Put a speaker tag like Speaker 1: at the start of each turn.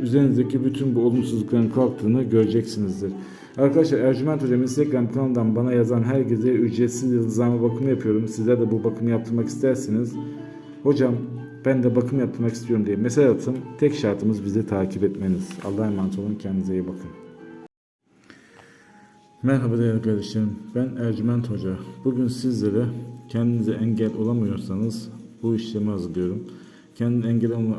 Speaker 1: üzerinizdeki bütün bu olumsuzlukların kalktığını göreceksinizdir. Arkadaşlar Ercüment Hocam Instagram kanalından bana yazan herkese ücretsiz yıldızlama bakımı yapıyorum. Sizler de bu bakımı yaptırmak isterseniz hocam ben de bakım yaptırmak istiyorum diye mesaj atın. Tek şartımız bizi takip etmeniz. Allah'a emanet olun. Kendinize iyi bakın. Merhaba değerli kardeşlerim. Ben Ercüment Hoca. Bugün sizlere kendinize engel olamıyorsanız bu işlemi hazırlıyorum. Kendine engel olma-